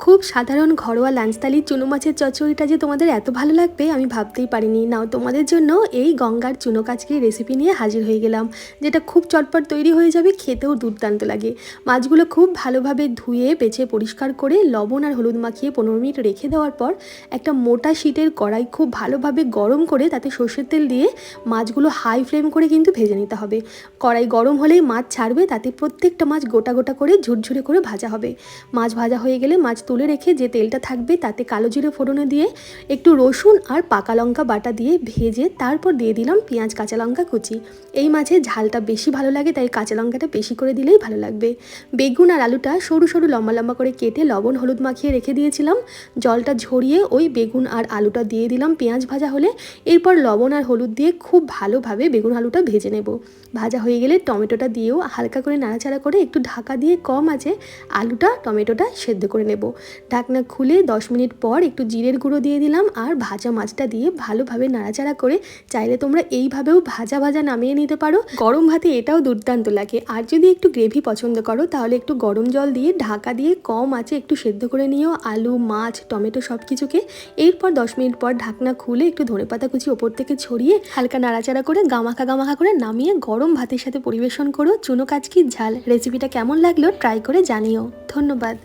খুব সাধারণ ঘরোয়া লাঞ্চতালির চুনো মাছের চচ্চড়িটা যে তোমাদের এত ভালো লাগবে, আমি ভাবতেই পারিনি। নাও, তোমাদের জন্য এই গঙ্গার চুনো কাচকির রেসিপি নিয়ে হাজির হয়ে গেলাম, যেটা খুব চটপট তৈরি হয়ে যাবে, খেতেও দুর্দান্ত লাগে। মাছগুলো খুব ভালোভাবে ধুয়ে, বেছে, পরিষ্কার করে, লবণ আর হলুদ মাখিয়ে পনেরো মিনিট রেখে দেওয়ার পর একটা মোটা শীটের কড়াই খুব ভালোভাবে গরম করে, তাতে সর্ষের তেল দিয়ে মাছগুলো হাই ফ্লেম করে কিন্তু ভেজে নিতে হবে। কড়াই গরম হলেই মাছ ছাড়বে, তাতে প্রত্যেকটা মাছ গোটা গোটা করে, ঝুরঝুরে করে ভাজা হবে। মাছ ভাজা হয়ে গেলে মাছ তুলে রেখে যে তেলটা থাকবে তাতে কালো জিরে ফোড়নে দিয়ে একটু রসুন আর পাকা লঙ্কা বাটা দিয়ে ভেজে তারপর দিয়ে দিলাম পেঁয়াজ, কাঁচা লঙ্কা কুচি। এই মাছে ঝালটা বেশি ভালো লাগে, তাই কাঁচা লঙ্কাটা বেশি করে দিলেই ভালো লাগবে। বেগুন আর আলুটা সরু সরু লম্বা লম্বা করে কেটে লবণ, হলুদ মাখিয়ে রেখে দিয়েছিলাম। জলটা ঝরিয়ে ওই বেগুন আর আলুটা দিয়ে দিলাম পেঁয়াজ ভাজা হলে। এরপর লবণ আর হলুদ দিয়ে খুব ভালোভাবে বেগুন আলুটা ভেজে নেব। ভাজা হয়ে গেলে টমেটোটা দিয়েও হালকা করে নাড়াচাড়া করে একটু ঢাকা দিয়ে কম আছে আলুটা, টমেটোটা সেদ্ধ করে নেব। ঢাকনা খুলে দশ মিনিট পর একটু জিরের গুঁড়ো দিয়ে দিলাম আর ভাজা মাছটা দিয়ে ভালোভাবে নাড়াচাড়া করে চাইলে তোমরা এইভাবেও ভাজা ভাজা নামিয়ে নিতে পারো। গরম ভাতে এটাও দুর্দান্ত লাগে। আর যদি একটু গ্রেভি পছন্দ করো, তাহলে একটু গরম জল দিয়ে ঢাকা দিয়ে কম আছে একটু সেদ্ধ করে নিও। আলু, মাছ, টমেটো সব কিছুকে এরপর দশ মিনিট পর ঢাকনা খুলে একটু ধনেপাতা কুচি ওপর থেকে ছড়িয়ে হালকা নাড়াচাড়া করে গামাখা গামাখা করে নামিয়ে গরম ভাতের সাথে পরিবেশন করো। চুনো কাচকি ঝাল। রেসিপিটা কেমন লাগল ট্রাই করে জানিও। ধন্যবাদ।